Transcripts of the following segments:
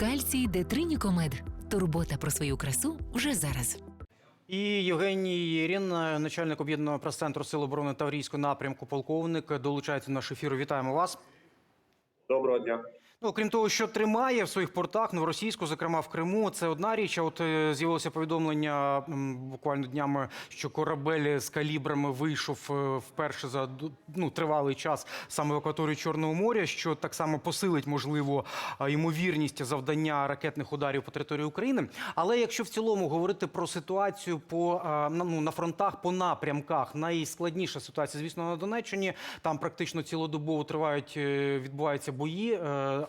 Кальцій Детринікомед. Турбота про свою красу вже зараз. І Євгеній Єрін, начальник об'єднаного прес-центру Сил оборони Таврійського напрямку, полковник, долучається до наш ефіру. Вітаємо вас. Доброго дня. Ну, крім того, що тримає в своїх портах новоросійську, зокрема в Криму, це одна річ. А от е, з'явилося повідомлення буквально днями, що корабель з калібрами вийшов е, вперше за ну, тривалий час саме в акваторію Чорного моря, що так само посилить можливо ймовірність завдання ракетних ударів по території України. Але якщо в цілому говорити про ситуацію по ну, на фронтах по напрямках, найскладніша ситуація, звісно, на Донеччині. Там практично цілодобово тривають е, відбуваються бої.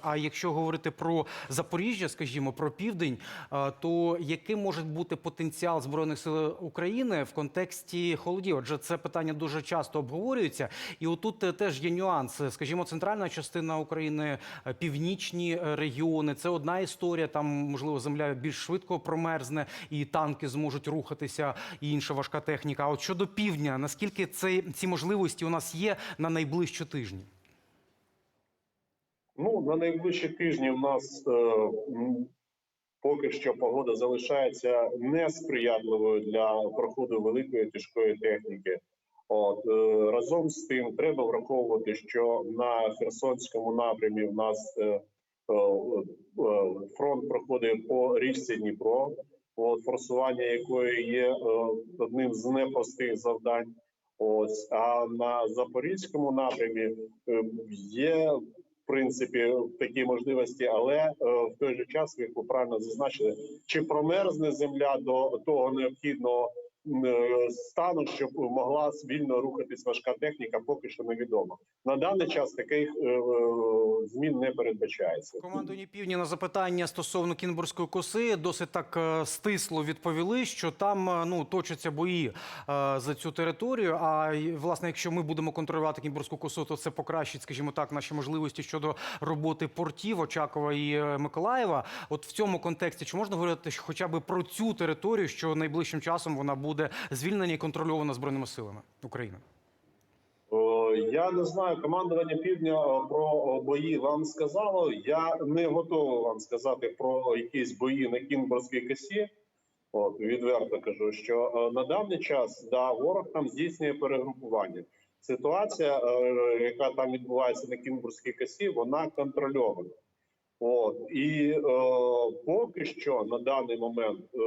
А якщо говорити про Запоріжжя, скажімо, про південь, е, то яким може бути потенціал збройних сил України в контексті холодів? Адже це питання дуже часто обговорюється, і отут е, теж є нюанс. Скажімо, центральна частина України, е, північні регіони це одна історія. Там можливо земля більш швидко промерзне, і танки зможуть рухатися, і інша важка техніка. А от щодо півдня, наскільки це ці можливості у нас є на найближчі тижні? Ну на найближчі тижні в нас е, поки що погода залишається несприятливою для проходу великої тяжкої техніки. От е, разом з тим, треба враховувати, що на Херсонському напрямі в нас е, е, фронт проходить по річці Дніпро, от, форсування якої є е, одним з непростих завдань. Ось а на запорізькому напрямі е, є в принципі такі можливості, але е, в той же час, як ви правильно зазначили, чи промерзне земля до того необхідного стану, щоб могла вільно рухатись важка техніка, поки що невідомо. На даний час таких е, е, змін не передбачається. Командуні півдні на запитання стосовно Кінбурзької коси досить так е, стисло відповіли, що там е, ну точаться бої е, за цю територію. А власне, якщо ми будемо контролювати Кінбурзьку косу, то це покращить, скажімо так, наші можливості щодо роботи портів Очакова і е, Миколаєва. От в цьому контексті чи можна говорити хоча б про цю територію, що найближчим часом вона буде звільнена і контрольована збройними силами України? Я не знаю, командування півдня про бої вам сказало. Я не готовий вам сказати про якісь бої на Кінбурзькій косі. От відверто кажу, що е, на даний час да ворог там здійснює перегрупування. Ситуація, е, яка там відбувається на Кінбурзькій косі, вона контрольована. От і е, поки що на даний момент е,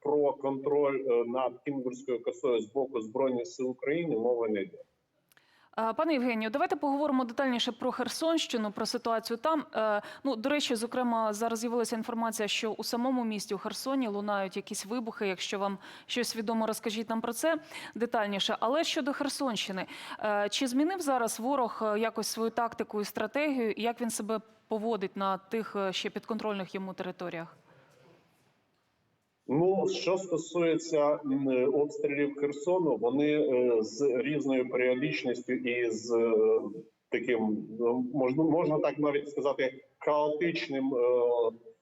про контроль е, над Кінгурською косою з боку збройних сил України мови не йде. А, Пане Євгенію, давайте поговоримо детальніше про Херсонщину, про ситуацію там. Е, Ну, до речі, зокрема, зараз з'явилася інформація, що у самому місті у Херсоні лунають якісь вибухи. Якщо вам щось відомо, розкажіть нам про це детальніше. Але щодо Херсонщини, е, чи змінив зараз ворог е, якось свою тактику і стратегію, і як він себе поводить на тих е, ще підконтрольних йому територіях? Ну, що стосується е, обстрілів Херсону, вони е, з різною періодичністю і з е, таким ну, можна можна так навіть сказати хаотичним е,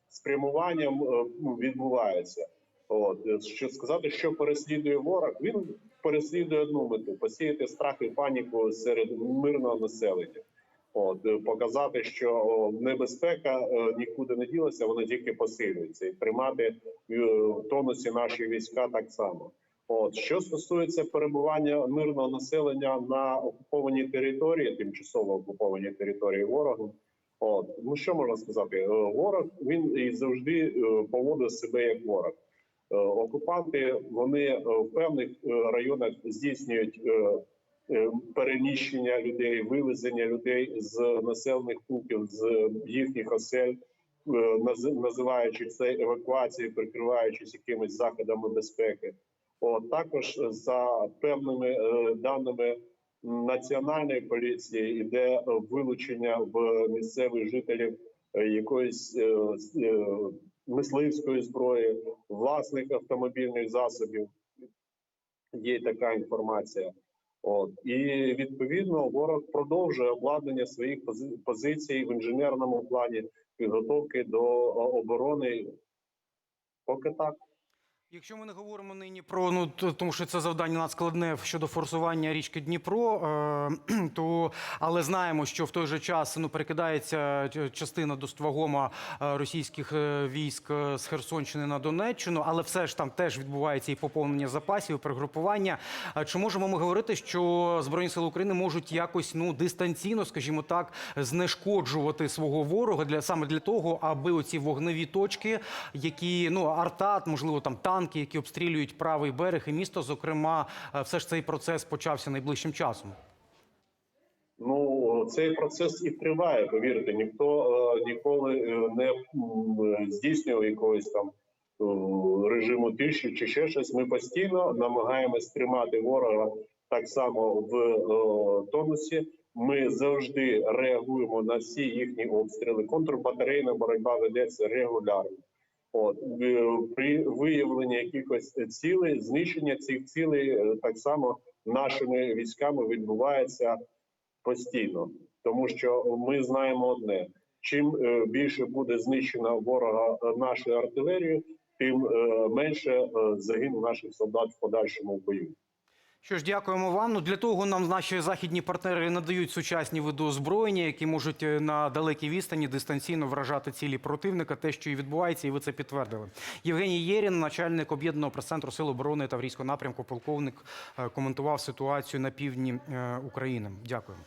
спрямуванням е, відбуваються. От е, що сказати, що переслідує ворог, він переслідує одну мету посіяти страх і паніку серед мирного населення. От е, показати, що небезпека е, нікуди не ділася, вона тільки посилюється, і тримати е, в тонусі наші війська так само. От що стосується перебування мирного населення на окупованій території, тимчасово окупованій території ворогу. От ну що можна сказати? Ворог він і завжди поводив себе як ворог. Окупанти вони в певних районах здійснюють переміщення людей, вивезення людей з населених пунктів, з їхніх осель, е, називаючи це евакуацією, прикриваючись якимись заходами безпеки. От також за певними е, даними національної поліції йде е, вилучення в місцевих жителів е, якоїсь е, е, мисливської зброї, власних автомобільних засобів. Є така інформація. От і відповідно ворог продовжує обладнання своїх пози- позицій в інженерному плані підготовки до оборони. Поки так. Якщо ми не говоримо нині про ну тому, що це завдання надскладне щодо форсування річки Дніпро, е, то але знаємо, що в той же час ну перекидається частина доствагома е, російських е, військ е, з Херсонщини на Донеччину, але все ж там теж відбувається і поповнення запасів, і перегрупування. Е, Чи можемо ми говорити, що збройні сили України можуть якось ну дистанційно, скажімо так, знешкоджувати свого ворога для саме для того, аби оці вогневі точки, які ну арта, можливо, там танки, які обстрілюють правий берег і місто, зокрема, е, все ж цей процес почався найближчим часом. Ну цей процес і триває. Повірте, ніхто е, ніколи е, не здійснював якогось там режиму тиші чи ще щось. Ми постійно намагаємось тримати ворога так само в тонусі. Ми завжди реагуємо на всі їхні обстріли. Контрбатарейна боротьба ведеться регулярно. От при виявленні якихось цілей, знищення цих цілей е, так само нашими військами відбувається постійно, тому що ми знаємо одне: чим е, більше буде знищено ворога е, нашою артилерією, тим менше загинув наших солдат в подальшому бою. Що ж, дякуємо вам. Ну для того нам наші західні партнери надають сучасні види озброєння, які можуть е, на далекій відстані дистанційно вражати цілі противника. Те, що і відбувається, і ви це підтвердили. Євгеній Єрін, начальник об'єднаного прес-центру Сил оборони Таврійського напрямку, полковник, е, коментував ситуацію на півдні е, України. Дякую.